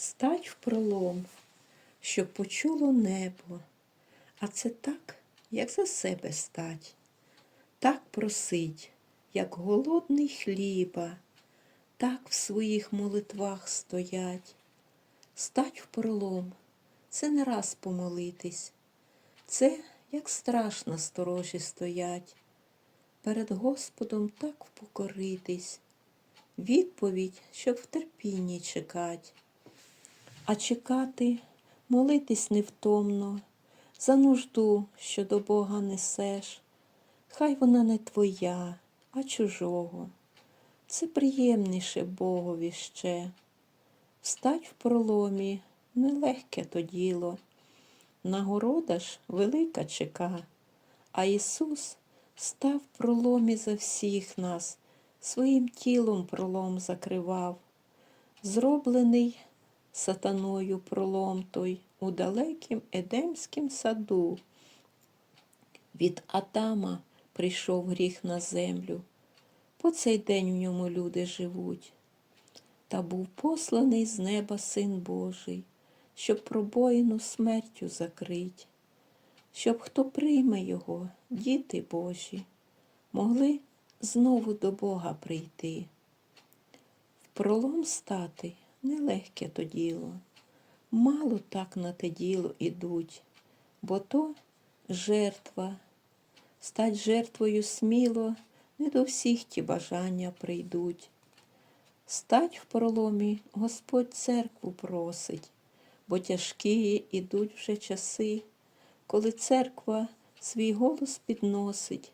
стать в пролом, щоб почуло небо. А це так, як за себе стать, так просить, як голодний хліба, так в своїх молитвах стоять. Стать в пролом це не раз помолитись, це як страшно сторожі стоять, перед Господом так впокоритись, відповідь, щоб в терпінні чекать. А чекати, молитись невтомно, за нужду, що до Бога несеш, хай вона не твоя, а чужого. Це приємніше Богові ще. Встать в проломі нелегке то діло. Нагорода ж велика чека, а Ісус став в проломі за всіх нас, своїм тілом пролом закривав, зроблений сатаною пролом той у далекім Едемськім саду. Від Адама прийшов гріх на землю, по цей день в ньому люди живуть. Та був посланий з неба Син Божий, щоб пробоїну смертю закрить, щоб хто прийме його, діти Божі, могли знову до Бога прийти. В пролом стати нелегке то діло, мало так на те діло ідуть, бо то жертва, стать жертвою сміло, не до всіх ті бажання прийдуть. Стать в проломі Господь церкву просить, бо тяжкі ідуть вже часи, коли церква свій голос підносить,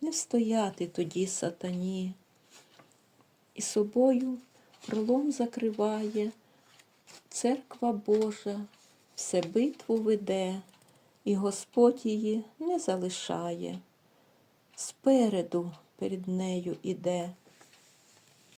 не встояти тоді сатані. І собою пролом закриває, церква Божа все битву веде, і Господь її не залишає. Спереду перед нею іде.